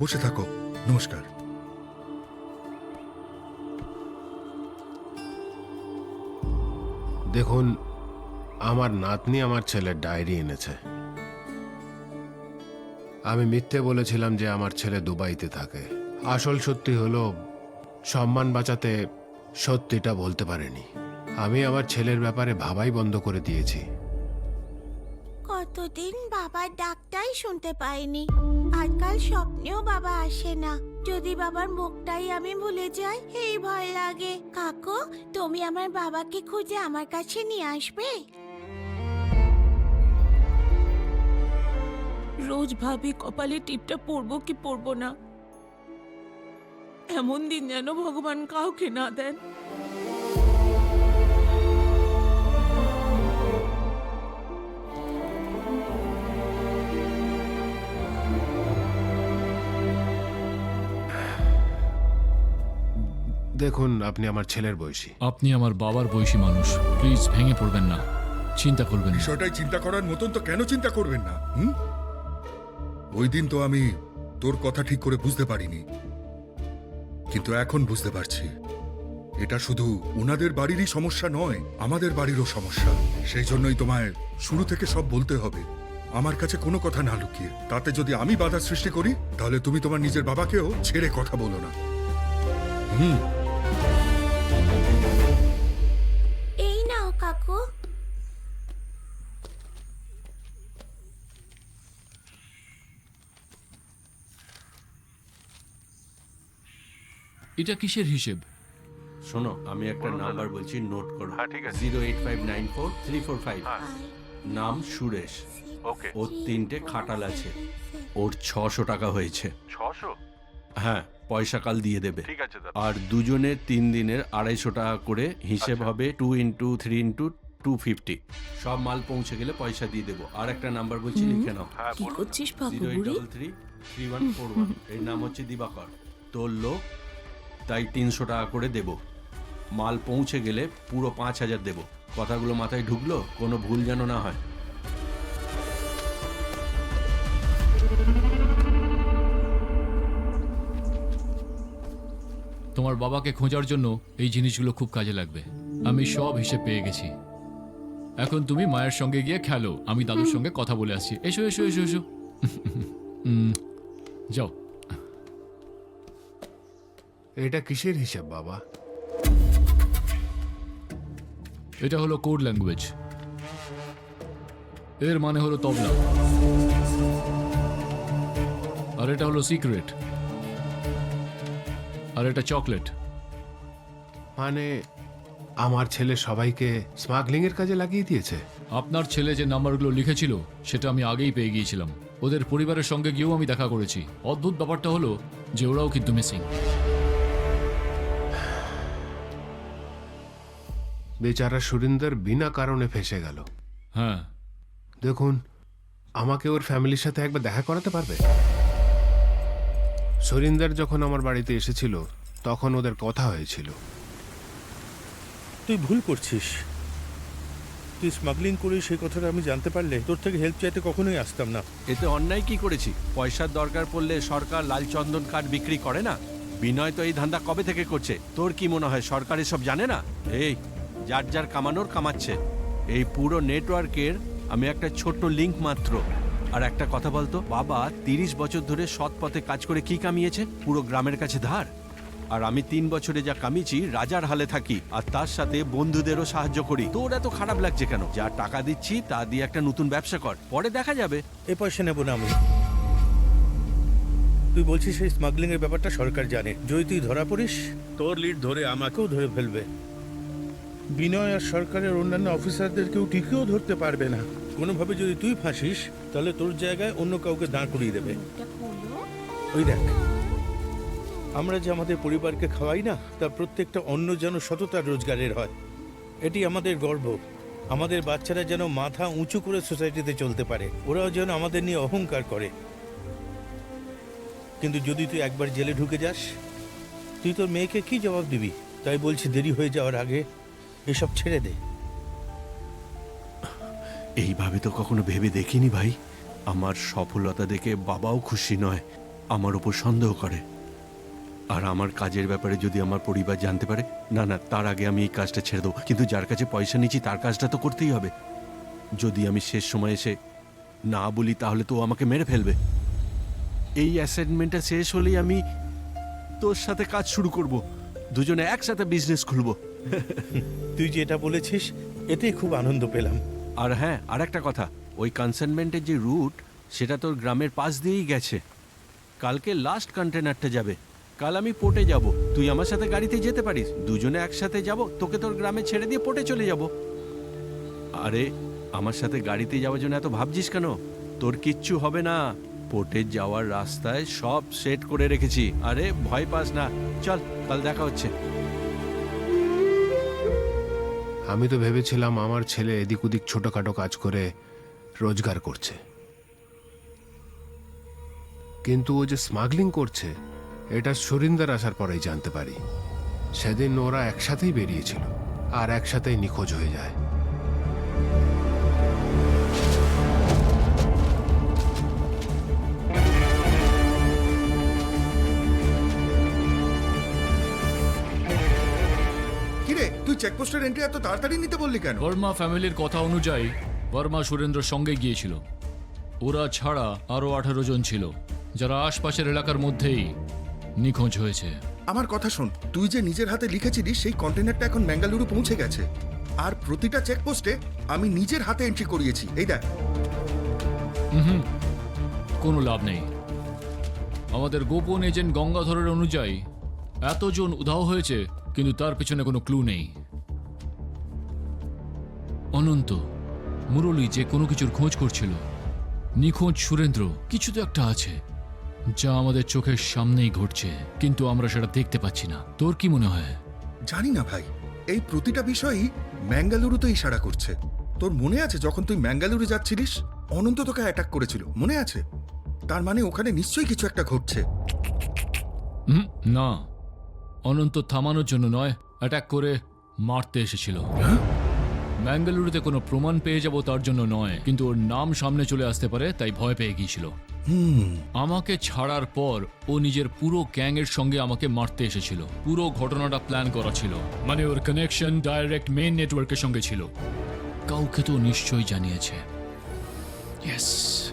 বসে থাকো। নমস্কার। দেখুন আমার নাতনি আমার ছেলের ডায়েরি এনেছে। আমি মিথ্যে বলেছিলাম যে আমার ছেলে দুবাইতে থাকে। আসল সত্যি হলো সম্মান বাঁচাতে সত্যিটা বলতে পারেনি। আমি আমার ছেলের ব্যাপারে ভাবাই বন্ধ করে দিয়েছি। কতদিন বাবার ডাকটাই শুনতে পাইনি। আজকাল স্বপ্নেও বাবা আসে না। যদি বাবার মুখটাই আমি ভুলে যাই, এই ভয় লাগে। কাকু, তুমি আমার বাবাকে খুঁজে আমার কাছে নিয়ে আসবে? রোজ ভাবি কপালে টিপটা পরবো কি পরবো না। এমন দিন যেন ভগবান কাউকে না দেন। দেখুন আপনি আমার ছেলের বয়সী। আপনি আমার বাবার বয়সী মানুষ। প্লিজ ভেঙে পড়বেন না। চিন্তা করবেন না। বিষয়টাই চিন্তা করার মতন তো কেন চিন্তা করবেন না হুম? ওই দিন তো আমি তোর কথা ঠিক করে বুঝতে পারিনি। কিন্তু এখন বুঝতে পারছি। এটা শুধু ওনাদের বাড়িরই সমস্যা নয় আমাদের বাড়িরও সমস্যা। সেই জন্যই তোমায় শুরু থেকে সব বলতে হবে। আমার কাছে কোনো কথা না লুকিয়ে। তাতে যদি আমি বাধা সৃষ্টি করি তাহলে তুমি তোমার নিজের বাবাকেও ছেড়ে কথা বলো না। হুম? এটা কিসের হিসেব? শোনো আমি একটা নাম্বার বলছি নোট করো। হ্যাঁ, ঠিক আছে। Zero eight five nine four three four five নাম সুরেশ। ওকে। ওর তিনটে খাটাল আছে। ওর ছশো টাকা হয়েছে। ছশো? হ্যাঁ পয়সা কাল দিয়ে দেবে। ঠিক আছে দাদা। আর দুজনের তিন দিনের আড়াইশো টাকা করে হিসেব হবে two into three into two fifty সব মাল পৌঁছে গেলে পয়সা দিয়ে দেবো। আর একটা নাম্বার বলছি লিখে নাও। হ্যাঁ কি করছিস eight double three three one four ওয়ানের নাম হচ্ছে দিবাকর। তোর লোক তাই তিনশো টাকা করে দেব। মাল পৌঁছে গেলে পুরো পাঁচ হাজার দেবো। কথাগুলো মাথায় ঢুকলো, কোনো ভুল যেন না হয়। তোমার বাবাকে খোঁজার জন্য এই জিনিসগুলো খুব কাজে লাগবে। আমি সব হিসেব পেয়ে গেছি। এখন তুমি মায়ের সঙ্গে গিয়ে খেলো, আমি দাদুর সঙ্গে কথা বলে আসছি। এসো এসো এসো এসো। যাও। এটা কিসের হিসাব বাবা? এটা হলো কোড ল্যাঙ্গুয়েজ। এর মানে হলো তবলা। আর এটা হলো সিক্রেট। আর এটা চকলেট। মানে আমার ছেলে সবাইকে স্মাগলিং এর কাজে লাগিয়ে দিয়েছে? আপনার ছেলে যে নাম্বারগুলো লিখেছিল সেটা আমি আগেই পেয়ে গিয়েছিলাম। ওদের পরিবারের সঙ্গে গিয়েও আমি দেখা করেছি। অদ্ভুত ব্যাপারটা হলো যে ওরাও কিন্তু মিসিং। বেচারা সুরিন্দর বিনা কারণে ফেসে গেল। হ্যাঁ। দেখুন আমাকে ওর ফ্যামিলির সাথে একবার দেখা করাতে পারবে? সরিন্দর যখন আমার বাড়িতে এসেছিল তখন ওদের কথা হয়েছিল। তুই ভুল করছিস। তুই স্মাগলিং করে সেই কথাটা আমি জানতে পারলে তোর থেকে হেল্প চাইতে কখনোই আসতাম না। এতে অন্যায় কি করেছি? পয়সার দরকার পড়লে সরকার লাল চন্দন কার্ড বিক্রি করে না? বিনয় তো এই ধান্দা কবে থেকে করছে? তোর কি মনে হয় সরকার এসব জানে না? এই যার যার কামানোর কামাচ্ছে। এই পুরো নেটওয়ার্কের আমি একটা ছোট্ট লিঙ্ক মাত্র। আর একটা কথা বলতো, বাবা তিরিশ বছর ধরে সৎ পথে কাজ করে কি কামিয়েছে? পুরো গ্রামের কাছে ধার। আর আমি তিন বছরে যা কামিয়েছি, রাজার হালে থাকি। আর তার সাথে বন্ধুদেরও সাহায্য করি। তোর এত খারাপ লাগছে কেন? যা টাকা দিচ্ছি, তা দিয়ে একটা নতুন ব্যবসা কর। পরে দেখা যাবে। এ পয়সা নেব না আমি। তুই বলছিস সেই স্মাগলিং এর ব্যাপারটা সরকার জানে। যদি তুই ধরা পড়িস, তোর লিড ধরে আমাকেও ধরে ফেলবে। বিনয় আর সরকারের অন্যান্য অফিসারদের কেউ টিকেও ধরতে পারবে না। কোনোভাবে যদি তুই ফাঁসিস, তাহলে তোর জায়গায় অন্য কাউকে দাঁড় করিয়ে দেবে। ওই দেখ, আমরা যে আমাদের পরিবারকে খাওয়াই না, তার প্রত্যেকটা অন্য যেন সততার রোজগারের হয়। এটি আমাদের গর্ব। আমাদের বাচ্চারা যেন মাথা উঁচু করে সোসাইটিতে চলতে পারে। ওরাও যেন আমাদের নিয়ে অহংকার করে। কিন্তু যদি তুই একবার জেলে ঢুকে যাস, তুই তোর মেয়েকে কি জবাব দিবি? তাই বলছি দেরি হয়ে যাওয়ার আগে এসব ছেড়ে দে। এইভাবে তো কখনো ভেবে দেখিনি ভাই। আমার সফলতা দেখে বাবাও খুশি নয়, আমার ওপর সন্দেহ করে। আর আমার কাজের ব্যাপারে যদি আমার পরিবার জানতে পারে, না না, তার আগে আমি এই কাজটা ছেড়ে দেবো। কিন্তু যার কাছে পয়সা নিচ্ছি, তার কাজটা তো করতেই হবে। যদি আমি শেষ সময় এসে না বলি, তাহলে তো আমাকে মেরে ফেলবে। এই অ্যাসাইনমেন্টটা শেষ হলেই আমি তোর সাথে কাজ শুরু করব। দুজনে একসাথে বিজনেস খুলবো। তুই যেটা বলেছিস এতে খুব আনন্দ পেলাম। আর হ্যাঁ আর একটা কথা, ওই কনসাইনমেন্টের যে রুট সেটা তোর গ্রামের পাশ দিয়েই গেছে। কালকে লাস্ট কন্টেনারটা যাবে। কাল আমি পোর্টে যাব। তুই আমার সাথে গাড়িতে যেতে পারিস। দুজনে একসাথে যাব, তোকে তোর গ্রামে ছেড়ে দিয়ে পোর্টে চলে যাব। আরে, আমার সাথে গাড়িতে যাওয়ার জন্য এত ভাবছিস কেন? তোর কিচ্ছু হবে না। পোর্টে যাওয়ার রাস্তায় সব সেট করে রেখেছি। আরে, ভয় পাস না। চল, কাল দেখা হচ্ছে। আমি তো ভেবেছিলাম আমার ছেলে এদিক ওদিক ছোটখাটো কাজ করে রোজগার করছে। কিন্তু ও যে স্মাগলিং করছে, এটা সুরিন্দার আসার পরেই জানতে পারি। সেদিন ওরা একসাথেই বেরিয়েছিল, আর একসাথেই নিখোঁজ হয়ে যায়। চেকপোস্টের এন্ট্রি এত তাড়াতাড়ি নিতে বললি কেন? বর্মা ফ্যামিলির কথা অনুযায়ী বর্মা সুরেন্দ্র সঙ্গে গিয়েছিল। ওরা ছাড়া আরও আঠারো জন ছিল যারা আশপাশের এলাকার মধ্যেই নিখোঁজ হয়েছে। আমার কথা শোন তুই যে নিজের হাতে লিখেছিলিস সেই কন্টেনারটা এখন ম্যাঙ্গালুরু পৌঁছে গেছে। আর প্রতিটা চেকপোস্টে আমি নিজের হাতে এন্ট্রি করিয়েছি এই দেখ। কোনো লাভ নেই। আমাদের গোপন এজেন্ট গঙ্গাধরের অনুযায়ী এতজন উধাও হয়েছে কিন্তু তার পেছনে কোনো ক্লু নেই। অনন্ত মুরলী যে কোনো কিছুর খোঁজ করছিল। নিখোঁজ সুরেন্দ্র কিছু তো একটা আছে যা আমাদের চোখের সামনেই ঘটছে কিন্তু আমরা সেটা দেখতে পাচ্ছি না। তোর কি মনে হয়? জানি না ভাই। এই প্রতিটা বিষয়ই ম্যাঙ্গালুরুতে ইশারা করছে। তোর মনে আছে যখন তুই ম্যাঙ্গালুরু যাচ্ছিলিস? অনন্ত তোকে অ্যাটাক করেছিল মনে আছে? তার মানে ওখানে নিশ্চয়ই কিছু একটা ঘটছে। হুম না। অনন্ত থামানোর জন্য নয় অ্যাটাক করে মারতে এসেছিল। ম্যাঙ্গালুরুতে কোনো প্রমাণ পেয়ে যাব তার জন্য নয়। কিন্তু ওর নাম সামনে চলে আসতে পারে তাই ভয় পেয়ে গিয়েছিল। হুম। আমাকে ছাড়ার পর ও নিজের পুরো গ্যাংয়ের সঙ্গে আমাকে মারতে এসেছিল। পুরো ঘটনাটা প্ল্যান করা ছিল। মানে ওর কানেকশন ডাইরেক্ট মেইন নেটওয়ার্কের সঙ্গে ছিল। কাউকে তো নিশ্চয়ই জানিয়েছে। ইয়েস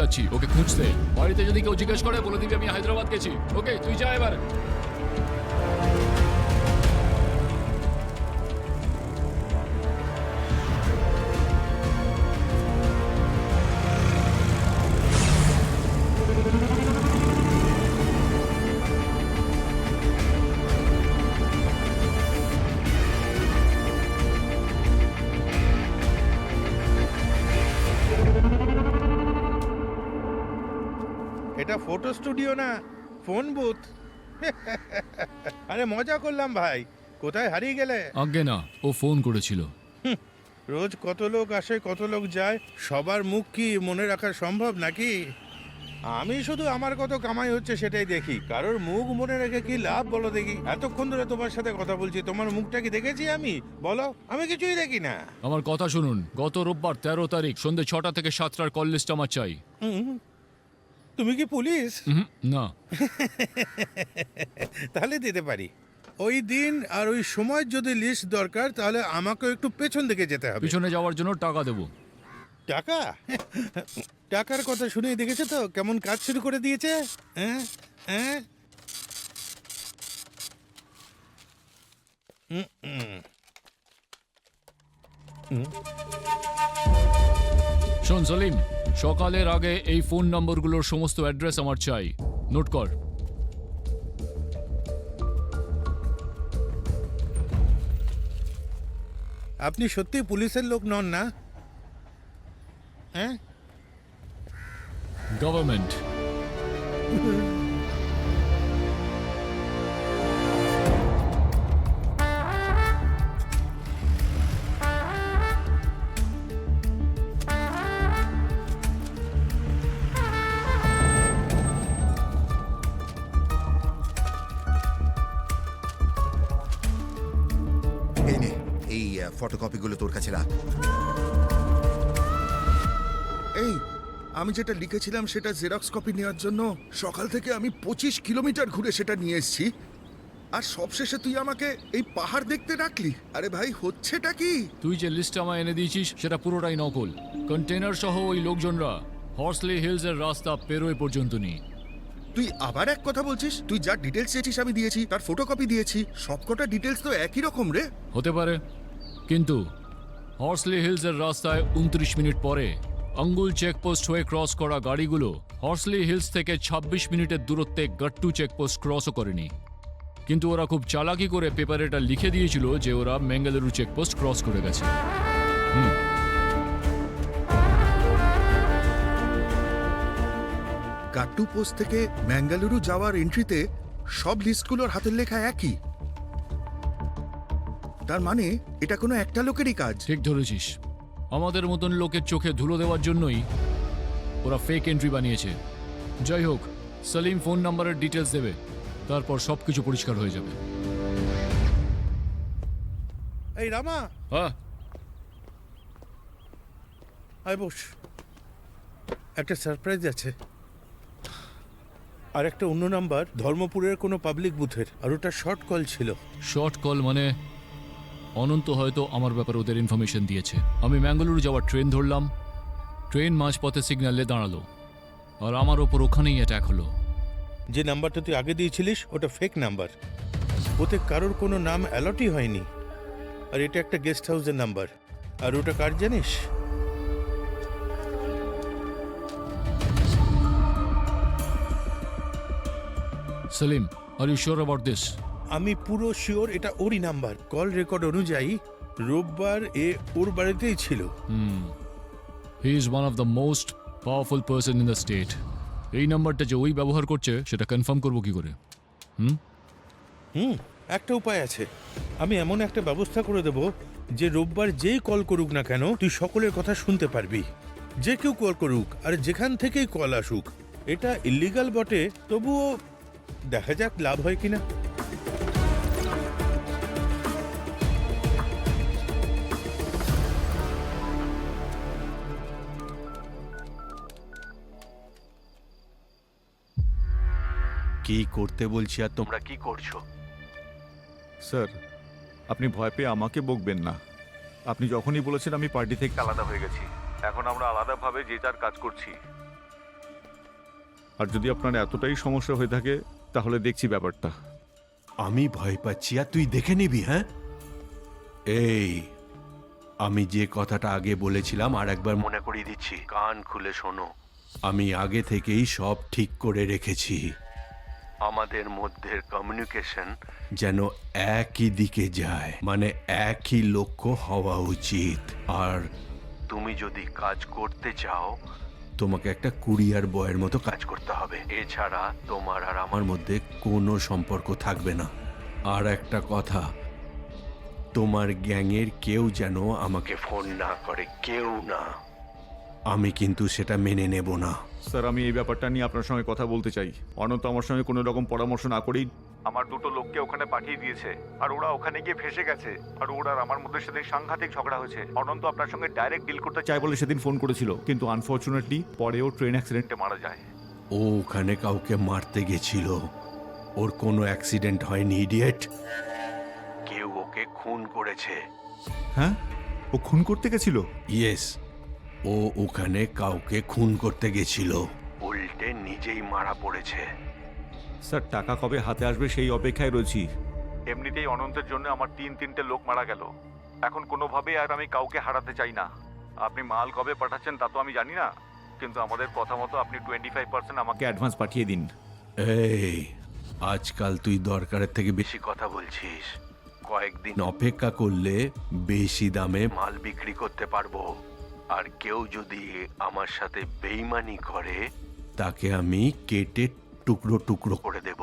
যাচ্ছি। ওকে খুঁজতে। বাড়িতে যদি কেউ জিজ্ঞেস করে, বলে দিবি আমি হায়দ্রাবাদ গেছি। ওকে, তুই যা এবার। ফটো স্টুডিও না ফোন বুথ। আরে মজা করলাম ভাই কোথায় হারিয়ে গেলে? আজ্ঞে না ও ফোন করেছিল। রোজ কত লোক আসে কত লোক যায় সবার মুখ কি মনে রাখা সম্ভব নাকি? আমি শুধু আমার কত কামাই হচ্ছে সেটাই দেখি কারোর মুখ মনে রেখে কি লাভ বলো দেখি? এতক্ষণ ধরে তোমার সাথে কথা বলছি তোমার মুখটা কি দেখেছি আমি? বলো আমি কিছুই দেখি না। আমার কথা শুনুন গত রোববার তেরো তারিখ সন্ধ্যে ছটা থেকে সাতটার কল লিস্ট আমার চাই। তুমি কি পুলিশ? উহুম, না। তাহলে দিতে পারি। ওই দিন আর ওই সময় যদি লিস্ট দরকার তাহলে আমাকেও একটু পেছন দিকে যেতে হবে। পিছনে যাওয়ার জন্য টাকা দেবো। টাকা? টাকার কথা শুনেই দেখেছ তো? কেমন কাজ শুরু করে দিয়েছে? হ্যাঁ? হ্যাঁ? হুম, হুম। শোন সলিম সকালের আগে এই ফোন নম্বরগুলোর সমস্ত অ্যাড্রেস আমার চাই। নোট কর। আপনি সত্যি পুলিশের লোক নন না? হ্যাঁ? গভর্নমেন্ট রাখ এই আমি যেটা লিখেছিলাম সেটা জেরক্স কপি নেওয়ার জন্য সকাল থেকে আমি পঁচিশ কিলোমিটার ঘুরে সেটা নিয়ে এসেছি। আর সবশেষে তুই আমাকে এই পাহাড় দেখতে রাখলি আরে ভাই হচ্ছেটা কি? তুই যে লিস্ট আমায় এনে দিয়েছিস সেটা পুরোটাই নকল। কন্টেনার সহ ওই লোকজনরা হর্সলি হিলস এর রাস্তা পেরোয় পর্যন্ত নেই তুই আবার এক কথা বলছিস? তুই যা ডিটেলস চেয়েছিস আমি দিয়েছি তার ফটোকপি দিয়েছি সবকটা ডিটেলস তো একই রকম রে। হতে পারে। কিন্তু হর্সলি হিলস এর রাস্তায় উনত্রিশ মিনিট পরে আঙ্গুল চেকপোস্ট হয়ে ক্রস করা গাড়িগুলো হর্সলি হিলস থেকে ২৬ মিনিটের দূরত্বে গট্টু চেকপোস্ট ক্রসও করেনি। কিন্তু ওরা খুব চালাকি করে পেপারে এটা লিখে দিয়েছিল যে ওরা ম্যাঙ্গালুরু চেকপোস্ট ক্রস করে গেছে। গাট্টু পোস্ট থেকে ম্যাঙ্গালুরু যাওয়ার এন্ট্রিতে সব লিস্টগুলোর হাতের লেখা একই। তার মানে এটা কোনো একটা লোকেরই কাজ। ঠিক ধরেছিস। আমাদের মতন লোকের চোখে ধুলো দেওয়ার জন্যই ওরা ফেক এন্ট্রি বানিয়েছে। যাই হোক সালিম ফোন নাম্বারের ডিটেলস দেবে তারপর সব কিছু পরিষ্কার হয়ে যাবে। এই রামা! হ্যাঁ? আয় বস। একটা সারপ্রাইজ আছে। আর একটা অন্য নাম্বার ধর্মপুরের কোনো পাবলিক বুথের আর ওটা শর্ট কল ছিল। শর্ট কল মানে? অনন্ত হয়তো আমার ব্যাপারে ওদের ইনফরমেশন দিয়েছে। আমি ম্যাঙ্গালুরু যাওয়ার ট্রেন ধরলাম। ট্রেন মাঝপথে সিগন্যালে দাঁড়াল। আর আমার ওপর ওখানেই অ্যাটাক হলো। যে নাম্বারটা তুই আগে দিয়েছিলিস ওটা ফেক নাম্বার। ওতে কারোর কোনো নাম অ্যালটই হয়নি। আর এটা একটা গেস্ট হাউসের নাম্বার। আর ওটা কার জানিস? Selim are you sure about this আমি পুরো শিওর এটা ওরই নাম্বার। কল রেকর্ড অনুযায়ী রোববার এ ওর বাড়িতেই ছিল। He is one of the most powerful person in the state এই নাম্বারটা যে ওই ব্যবহার করছে সেটা কনফার্ম করব কি করে? হুম? একটা উপায় আছে। আমি এমন একটা ব্যবস্থা করে দেব যে রোববার যেই কল করুক না কেন তুই সকলের কথা শুনতে পারবি। যে কেউ কল করুক আর যেখান থেকেই কল আসুক এটা ইলিগাল বটে তবুও দেখা যাক লাভ হয় কিনা। কি করতে বলছি আর তোমরা কি করছ? স্যার আপনি ভয় পেয়ে আমাকে বকবেন না। আপনি যখনই বলেছেন আমি পার্টি থেকে আলাদা হয়ে গেছি। এখন আমরা আলাদাভাবে যে যার কাজ করছি। আর যদি আপনার এতটাই সমস্যা হয়ে থাকে তাহলে দেখছি ব্যাপারটা। আমি ভয় পাচ্ছি আর তুই দেখে নিবি হ্যাঁ? এই আমি যে কথাটা আগে বলেছিলাম আর একবার মনে করিয়ে দিচ্ছি। কান খুলে শোনো। আমি আগে থেকেই সব ঠিক করে রেখেছি। আমাদের মধ্যে কমিউনিকেশন যেন একই দিকে যায় মানে একই লক্ষ্য হওয়া উচিত। আর তুমি যদি কাজ করতে চাও তোমাকে একটা কুরিয়ার বয়ের মতো কাজ করতে হবে। এছাড়া তোমার আর আমার মধ্যে কোনো সম্পর্ক থাকবে না। আর একটা কথা তোমার গ্যাংয়ের কেউ যেন আমাকে ফোন না করে কেউ না। আমি কিন্তু সেটা মেনে নেব না। স্যার আমি এই ব্যাপারটা নিয়ে আপনার সঙ্গে কথা বলতে চাই। অনন্ত আমার সঙ্গে কোনো রকম পরামর্শ না করেই আমার দুটো লোককে ওখানে পাঠিয়ে দিয়েছে। আর ওরা ওখানে গিয়ে ফেসে গেছে। আর ওরা আর আমার মধ্যে সেদিন সাংঘাতিক ঝগড়া হয়েছে। অনন্ত আপনার সঙ্গে ডাইরেক্ট ডিল করতে চাই বলে সেদিন ফোন করেছিল। কিন্তু আনফর্চুনেটলি পরে ও ট্রেন অ্যাক্সিডেন্টে মারা যায়। ও ওখানে কাউকে মারতে গেছিল। ওর কোনো অ্যাক্সিডেন্ট হয়নি ইডিয়েট কেউ ওকে খুন করেছে। হ্যাঁ? ও খুন করতে গেছিল? ইয়েস ও ওখানে কাউকে খুন করতে গেছিল। উল্টে নিজেই মারা পড়েছে। স্যার টাকা কবে হাতে আসবে সেই অপেক্ষায় রয়েছি। এমনিতেই অনন্তের জন্য আমার তিন তিনটে লোক মারা গেল। এখন কোনোভাবেই আর আমি কাউকে হারাতে চাই না। আপনি মাল কবে পাঠাচ্ছেন তা তো আমি জানি না। কিন্তু আমাদের কথা মতো আপনি টোয়েন্টি ফাইভ পার্সেন্ট আমাকে অ্যাডভান্স পাঠিয়ে দিন। এই আজকাল তুই দরকারের থেকে বেশি কথা বলছিস। কয়েকদিন অপেক্ষা করলে বেশি দামে মাল বিক্রি করতে পারব। আর কেউ যদি আমার সাথে বেইমানি করে তাকে আমি কেটে টুকরো টুকরো করে দেব।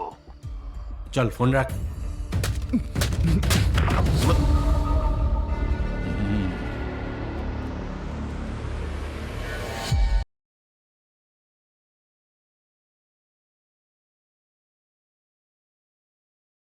চল ফোন রাখ।